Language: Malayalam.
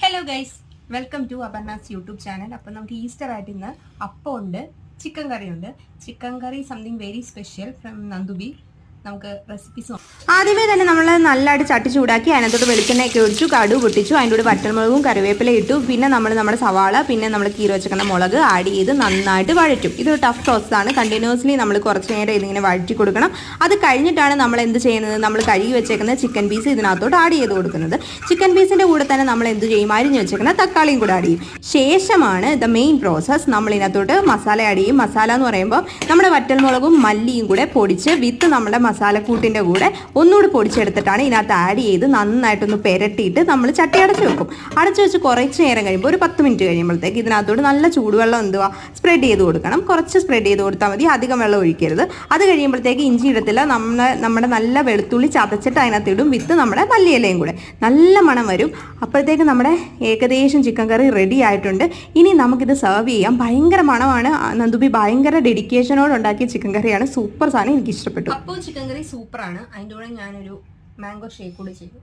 Hello guys welcome to Abarna's YouTube channel അപ്പോൾ നമുക്ക് ഈസ്റ്റർ ആയിട്ട് ഇന്ന് അപ്പം ഉണ്ട്. ചിക്കൻ കറിയുണ്ട് chicken curry something very special from നന്ദുബി നമുക്ക് റെസിപ്പീസ് ആദ്യമേ തന്നെ നമ്മൾ നല്ലതായിട്ട് ചട്ടി ചൂടാക്കി അതിനകത്തോട്ട് വെളിച്ചെണ്ണയൊക്കെ ഒഴിച്ചു കടു പൊട്ടിച്ചു അതിന്റെ കൂടെ വറ്റൽമുളകും കറിവേപ്പില ഇട്ടു. പിന്നെ നമ്മൾ നമ്മുടെ സവാള പിന്നെ നമ്മൾ കീറി വെച്ചേക്കുന്ന മുളക് ആഡ് ചെയ്ത് നന്നായിട്ട് വഴറ്റും. ഇതൊരു ടഫ് പ്രോസസ് ആണ്. കണ്ടിന്യൂസ്ലി നമ്മൾ കുറച്ച് നേരം ഇതിങ്ങനെ വഴറ്റി കൊടുക്കണം. അത് കഴിഞ്ഞിട്ടാണ് നമ്മൾ എന്ത് ചെയ്യുന്നത്? നമ്മൾ കഴുകി വെച്ചേക്കുന്ന ചിക്കൻ പീസ് ഇതിനകത്തോട്ട് ആഡ് ചെയ്ത് കൊടുക്കുന്നത്. ചിക്കൻ പീസിന്റെ കൂടെ തന്നെ നമ്മൾ എന്ത് ചെയ്യും? അരിഞ്ഞ് വെച്ചേക്കുന്ന തക്കാളിയും കൂടെ ആഡ് ചെയ്യും. ശേഷമാണ് ദ മെയിൻ പ്രോസസ്സ് നമ്മൾ ഇതിനകത്തോട്ട് മസാല ആഡ് ചെയ്യും. മസാല എന്ന് പറയുമ്പോൾ നമ്മുടെ വറ്റൽമുളകും മല്ലിയും കൂടെ പൊടിച്ച് വിത്ത് നമ്മുടെ മസാലക്കൂട്ടിന്റെ കൂടെ ഒന്നുകൂടി പൊടിച്ചെടുത്തിട്ടാണ് ഇതിനകത്ത് ആഡ് ചെയ്ത് നന്നായിട്ടൊന്ന് പെരട്ടിയിട്ട് നമ്മൾ ചട്ടി അടച്ച് വെക്കും. അടച്ച് വെച്ച് കുറച്ച് നേരം കഴിയുമ്പോൾ ഒരു പത്ത് മിനിറ്റ് കഴിയുമ്പോഴത്തേക്ക് ഇതിനകത്തോട് നല്ല ചൂടുവെള്ളം എന്തുവാ? സ്പ്രെഡ് ചെയ്ത് കൊടുക്കണം. കുറച്ച് സ്പ്രെഡ് ചെയ്ത് കൊടുത്താൽ മതി. അധികം വെള്ളം ഒഴിക്കരുത്. അത് കഴിയുമ്പോഴത്തേക്ക് ഇഞ്ചി ഇടത്തില്ല. നമ്മളെ നമ്മുടെ നല്ല വെളുത്തുള്ളി ചതച്ചിട്ട് അതിനകത്ത് ഇടും. വിത്ത് നമ്മുടെ മല്ലിയിലയും കൂടെ. നല്ല മണം വരും. അപ്പോഴത്തേക്ക് നമ്മുടെ ഏകദേശം ചിക്കൻ കറി റെഡി ആയിട്ടുണ്ട്. ഇനി നമുക്കിത് സെർവ് ചെയ്യാം. ഭയങ്കര മണമാണ്. നന്ദുബി ഭയങ്കര ഡെഡിക്കേഷനോട് ഉണ്ടാക്കിയ ചിക്കൻ കറിയാണ് സൂപ്പർ സാധനം എനിക്ക് ഇഷ്ടപ്പെട്ടു. അപ്പവും ചിക്കൻ കറി സൂപ്പറാണ്. അതിന്റെ കൂടെ ഞാനൊരു മാംഗോ ഷേക്ക് കൂടി ചെയ്തു